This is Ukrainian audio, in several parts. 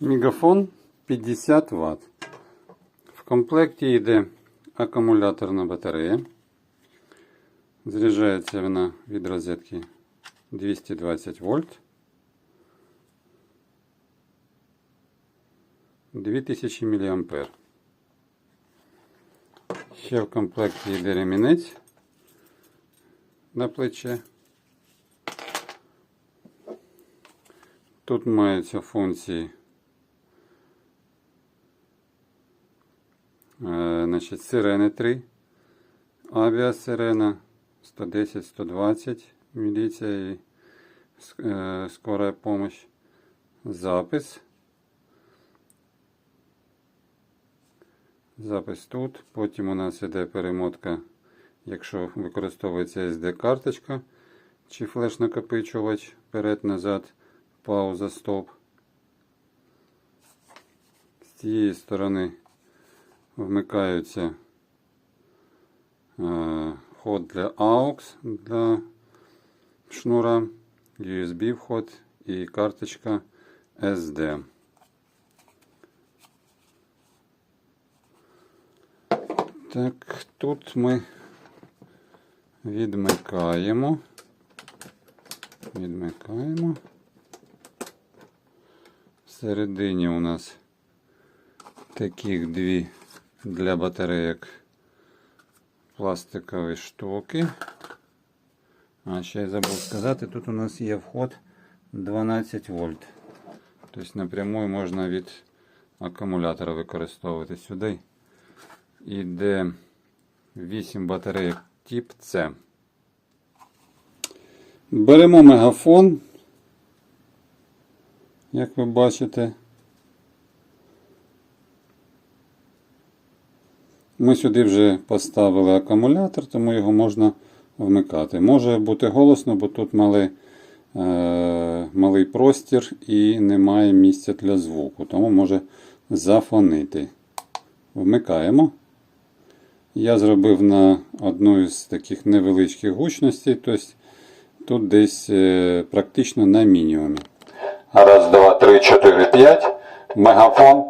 Мегафон 50 Вт. В комплекті йде акумуляторна батарея. Заряджається вона від розетки 220 вольт. 2000 мА. Ще в комплекті йде ремінець на плече. Тут маються функції Значить, сирени 3, авіасирена 110-120, міліція і е, скора помощь, запис. Запис тут. Потім у нас іде перемотка, якщо використовується SD-карточка чи флеш-накопичувач, вперед-назад, пауза, стоп. З цієї сторони вмикаються е, вход для AUX для шнура, USB вход і карточка SD. Так, тут ми відмикаємо. Відмикаємо. Всередині у нас таких дві для батарейок пластикові штуки. А ще я забув сказати, тут у нас є вход 12 вольт. Тобто напряму можна від акумулятора використовувати сюди. Іде 8 батарейок тип С. Беремо мегафон, як ви бачите. Ми сюди вже поставили акумулятор, тому його можна вмикати. Може бути голосно, бо тут малий, е, малий простір і немає місця для звуку, тому може зафонити. Вмикаємо. Я зробив на одну з таких невеличких гучностей, тобто тут десь е, практично на мінімумі. Раз, два, три, чотири, п'ять. Мегафон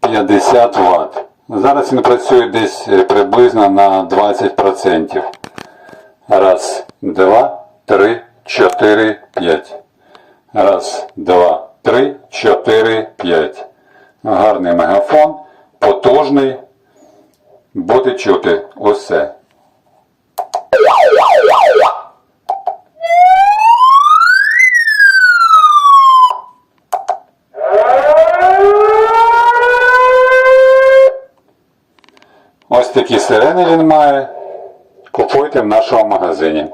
50 Вт. Зараз він працює десь е, приблизно на 20%. Раз, два, три, чотири, п'ять. Раз, два, три, чотири, п'ять. Гарний мегафон, потужний. Буде чути усе. Такі сирени він має. Купуйте в нашому магазині.